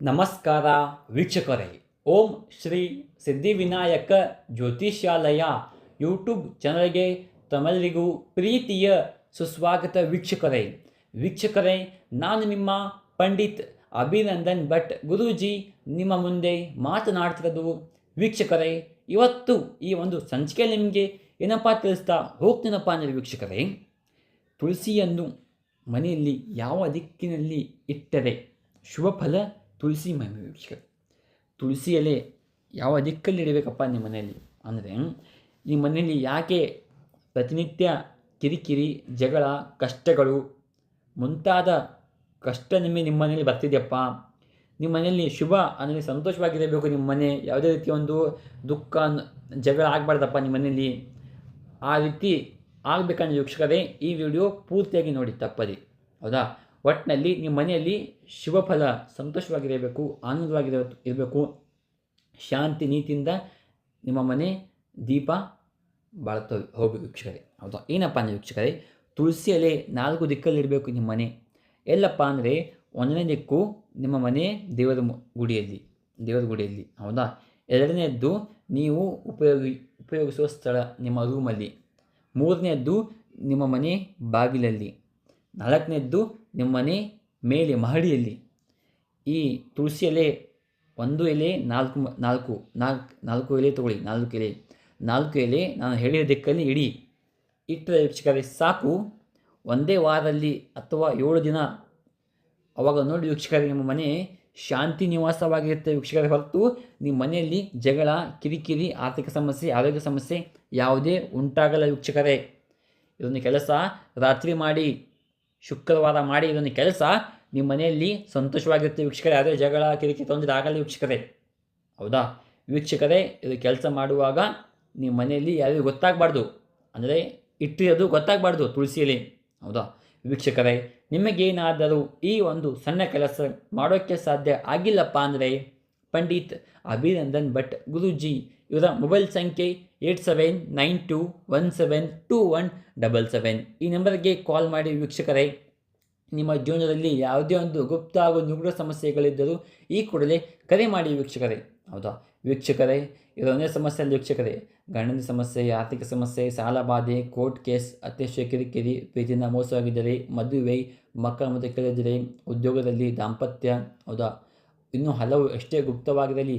ನಮಸ್ಕಾರ ವೀಕ್ಷಕರೇ. ಓಂ ಶ್ರೀ ಸಿದ್ಧಿವಿನಾಯಕ ಜ್ಯೋತಿಷ್ಯಾಲಯ ಯೂಟ್ಯೂಬ್ ಚಾನಲ್ಗೆ ತಮ್ಮೆಲ್ಲರಿಗೂ ಪ್ರೀತಿಯ ಸುಸ್ವಾಗತ ವೀಕ್ಷಕರೇ. ವೀಕ್ಷಕರೇ, ನಾನು ನಿಮ್ಮ ಪಂಡಿತ್ ಅಭಿನಂದನ್ ಭಟ್ ಗುರೂಜಿ. ನಿಮ್ಮ ಮುಂದೆ ಮಾತನಾಡ್ತಿರೋದು ವೀಕ್ಷಕರೇ, ಇವತ್ತು ಈ ಒಂದು ಸಂಚಿಕೆ ನಿಮಗೆ ಏನಪ್ಪ ತಿಳಿಸ್ತಾ ಹೋಗ್ತೀನಪ್ಪ ಅಂದರೆ ವೀಕ್ಷಕರೇ, ತುಳಸಿಯನ್ನು ಮನೆಯಲ್ಲಿ ಯಾವ ದಿಕ್ಕಿನಲ್ಲಿ ಇಟ್ಟರೆ ಶುಭ ಫಲ ತುಳಸಿ ಮಹಿಮೆ ತುಳಸಿ ಎಲೆ ಯಾವ ದಿಕ್ಕಲ್ಲಿ ಇಡಬೇಕಪ್ಪ ನಿಮ್ಮ ಮನೆಯಲ್ಲಿ? ಅಂದರೆ ನಿಮ್ಮ ಮನೆಯಲ್ಲಿ ಯಾಕೆ ಪ್ರತಿನಿತ್ಯ ಕಿರಿಕಿರಿ, ಜಗಳ, ಕಷ್ಟಗಳು ಮುಂತಾದ ಕಷ್ಟ ನಿಮಗೆ ನಿಮ್ಮ ಮನೆಯಲ್ಲಿ ಬರ್ತಿದೆಯಪ್ಪ? ನಿಮ್ಮ ಮನೆಯಲ್ಲಿ ಶುಭ ಅಂದರೆ ಸಂತೋಷವಾಗಿರಬೇಕು ನಿಮ್ಮ ಮನೆ. ಯಾವುದೇ ರೀತಿಯ ಒಂದು ದುಃಖ, ಜಗಳ ಆಗಬಾರ್ದಪ್ಪ ನಿಮ್ಮ ಮನೆಯಲ್ಲಿ. ಆ ರೀತಿ ಆಗಬೇಕಂದ್ರೆ ವೀಕ್ಷಕರೇ, ಈ ವಿಡಿಯೋ ಪೂರ್ತಿಯಾಗಿ ನೋಡಿ, ತಪ್ಪದೆ. ಹೌದಾ? ಒಟ್ಟಿನಲ್ಲಿ ನಿಮ್ಮ ಮನೆಯಲ್ಲಿ ಶಿವಫಲ ಫಲ ಸಂತೋಷವಾಗಿರಬೇಕು ಆನಂದವಾಗಿರ ಇರಬೇಕು ಶಾಂತಿ ನೀತಿಯಿಂದ ನಿಮ್ಮ ಮನೆ ದೀಪ ಬಾಳ್ತ ಹೋಗಬೇಕು ವೀಕ್ಷಕರೇ. ಹೌದಾ. ಏನಪ್ಪ ಅಂದರೆ ವೀಕ್ಷಕರೇ, ತುಳಸಿ ಎಲೆ ನಾಲ್ಕು ದಿಕ್ಕಲ್ಲಿ ಇಡಬೇಕು ನಿಮ್ಮ ಮನೆ. ಎಲ್ಲಪ್ಪ ಅಂದರೆ ಒಂದನೇ ದಿಕ್ಕು ನಿಮ್ಮ ಮನೆ ದೇವರ ಗುಡಿಯಲ್ಲಿ ದೇವರ ಗುಡಿಯಲ್ಲಿ. ಹೌದಾ? ಎರಡನೇದ್ದು ನೀವು ಉಪಯೋಗಿ, ಉಪಯೋಗಿಸುವ ಸ್ಥಳ ನಿಮ್ಮ ರೂಮಲ್ಲಿ. ಮೂರನೇದ್ದು ನಿಮ್ಮ ಮನೆ ಬಾಗಿಲಲ್ಲಿ. ನಾಲ್ಕನೇದ್ದು ನಿಮ್ಮ ಮನೆ ಮೇಲೆ ಮಹಡಿಯಲ್ಲಿ ಈ ತುಳಸಿ ಎಲೆ ಒಂದು ಎಲೆ, ನಾಲ್ಕು ನಾಲ್ಕು ನಾಲ್ಕು ನಾಲ್ಕು ಎಲೆ ತಗೊಳ್ಳಿ, ನಾಲ್ಕು ಎಲೆ. ನಾಲ್ಕು ಎಲೆ ನಾನು ಹೇಳಿದ ದಿಕ್ಕಲ್ಲಿ ಇಡಿ. ಇಟ್ಟರೆ ವೀಕ್ಷಕರೇ ಸಾಕು. ಒಂದೇ ವಾರದಲ್ಲಿ ಅಥವಾ ಏಳು ದಿನ. ಅವಾಗ ನೋಡಿ ವೀಕ್ಷಕರೇ ನಿಮ್ಮ ಮನೆ. ಶಾಂತಿ ನಿವಾಸವಾಗಿರುತ್ತೆ ವೀಕ್ಷಕರೇ ಹೊರತು. ನಿಮ್ಮ ಮನೆಯಲ್ಲಿ ಜಗಳ, ಕಿರಿಕಿರಿ, ಆರ್ಥಿಕ ಸಮಸ್ಯೆ, ಆರೋಗ್ಯ ಸಮಸ್ಯೆ ಯಾವುದೇ ಉಂಟಾಗಲ್ಲ ವೀಕ್ಷಕರೇ ಇದೊಂದು ಕೆಲಸ. ರಾತ್ರಿ ಮಾಡಿ ಶುಕ್ರವಾರ ಮಾಡಿ ಇದೊಂದು ಕೆಲಸ. ನಿಮ್ಮ ಮನೆಯಲ್ಲಿ ಸಂತೋಷವಾಗಿರುತ್ತೆ ವೀಕ್ಷಕರೇ, ಆದರೆ ಜಗಳ ಕಿರಿಕಿ ತೊಂದರೆ ಆಗಲ್ಲ ವೀಕ್ಷಕರೇ. ಹೌದಾ? ವೀಕ್ಷಕರೇ, ಇದು ಕೆಲಸ ಮಾಡುವಾಗ ನಿಮ್ಮ ಮನೆಯಲ್ಲಿ ಯಾರಿಗೂ ಗೊತ್ತಾಗಬಾರ್ದು. ಅಂದರೆ ಇಟ್ಟಿರೋದು ಗೊತ್ತಾಗಬಾರ್ದು ತುಳಸಿಯಲ್ಲಿ. ಹೌದಾ? ವೀಕ್ಷಕರೇ, ನಿಮಗೇನಾದರೂ ಈ ಒಂದು ಸಣ್ಣ ಕೆಲಸ ಮಾಡೋಕ್ಕೆ ಸಾಧ್ಯ ಆಗಿಲ್ಲಪ್ಪ ಅಂದರೆ ಪಂಡಿತ್ ಅಭಿನಂದನ್ ಭಟ್ ಗುರೂಜಿ ಇವರ ಮೊಬೈಲ್ ಸಂಖ್ಯೆ eight seven nine two one seven two one double seven. ಈ ನಂಬರ್ಗೆ ಕಾಲ್ ಮಾಡಿ ವೀಕ್ಷಕರೇ, ನಿಮ್ಮ ಜೀವನದಲ್ಲಿ ಯಾವುದೇ ಒಂದು ಗುಪ್ತ ಹಾಗೂ ನಿಗೂಢ ಸಮಸ್ಯೆಗಳಿದ್ದರೂ ಈ ಕೂಡಲೇ ಕರೆ ಮಾಡಿ ವೀಕ್ಷಕರೇ. ಹೌದಾ? ವೀಕ್ಷಕರೇ ಇದೊಂದೇ ಸಮಸ್ಯೆ ವೀಕ್ಷಕರೇ. ಗಂಡನ ಸಮಸ್ಯೆ, ಆರ್ಥಿಕ ಸಮಸ್ಯೆ, ಸಾಲ ಬಾಧೆ, ಕೋರ್ಟ್ ಕೇಸ್ ಅತ್ಯಶ್ಯ ಕಿರಿಕಿರಿ, ಪ್ರೀತಿಯಿಂದ ಮೋಸವಾಗಿದ್ದರೆ ಮದುವೆ, ಮಕ್ಕಳ ಮತ್ತು ಕೇಳಿದರೆ ಉದ್ಯೋಗದಲ್ಲಿ ದಾಂಪತ್ಯ, ಹೌದಾ? ಇನ್ನೂ ಹಲವು ಎಷ್ಟೇ ಗುಪ್ತವಾಗಿರಲಿ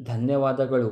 ಧನ್ಯವಾದಗಳು.